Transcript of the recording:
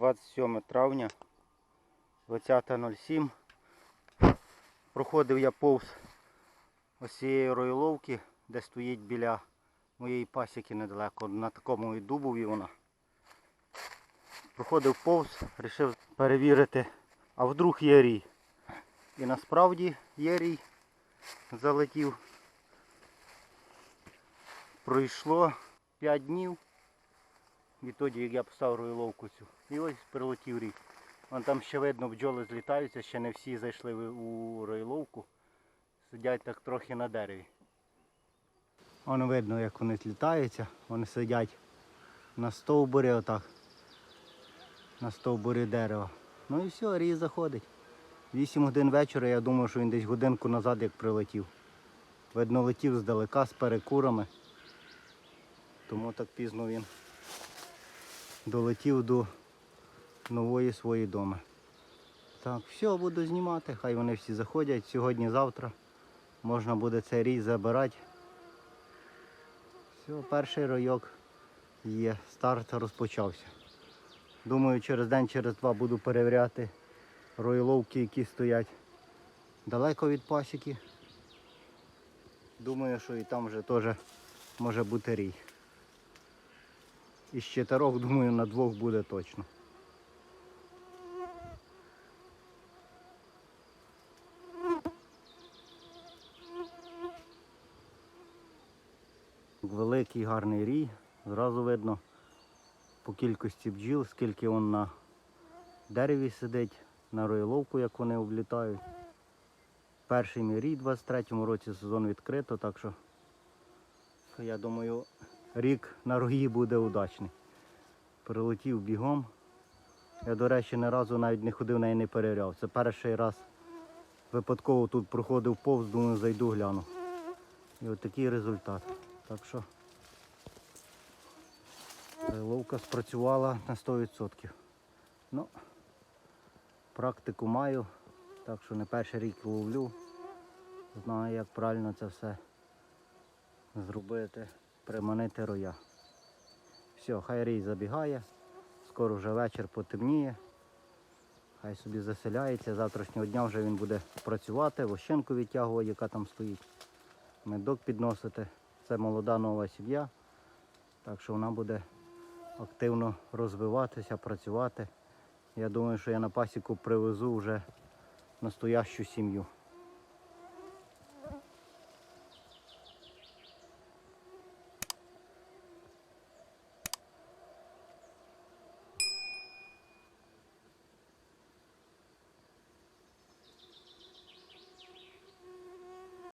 27 травня 20.07. Проходив я повз ось цієї роїловки, де стоїть біля моєї пасіки недалеко. На такому і дубові вона. Проходив повз, вирішив перевірити, а вдруг є рій. І насправді є рій. Залетів. Пройшло 5 днів. Відтоді, як я поставив роїловку цю. І ось прилетів рік. Вон там ще видно, бджоли злітаються, ще не всі зайшли у роїловку. Сидять так трохи на дереві. Воно видно, як вони злітаються. Вони сидять на стовбурі отак. На стовбурі дерева. Ну і все, рій заходить. 8 годин вечора, я думаю, що він десь годинку назад як прилетів. Видно, летів здалека з перекурами. Тому так пізно він долетів до нової своєї доми. Так, все, буду знімати, хай вони всі заходять. Сьогодні-завтра можна буде цей рій забирати. Все, перший райок є, старт розпочався. Думаю, через день, через два буду перевіряти роїловки, які стоять далеко від пасіки. Думаю, що і там вже теж може бути рій. Із чотирьох, думаю, на двох буде точно. Великий гарний рій. Зразу видно по кількості бджіл, скільки він на дереві сидить, на роїловку, як вони облітають. Перший мій рій у 23-му році сезон відкрито, так що я думаю, рік на рої буде удачний. Прилетів бігом. Я, до речі, ні разу навіть не ходив неї не перевіряв. Це перший раз випадково тут проходив повз, думаю, зайду гляну. І от такий результат. Так що ловка спрацювала на 100%. Ну, практику маю, так що не перший рік ловлю. Знаю, як правильно це все зробити, приманити роя. Все, хай рій забігає, скоро вже вечір потемніє. Хай собі заселяється, завтрашнього дня вже він буде працювати, вощенку відтягувати, яка там стоїть. Медок підносити. Це молода нова сім'я, так що вона буде активно розвиватися, працювати. Я думаю, що я на пасіку привезу вже настоящу сім'ю.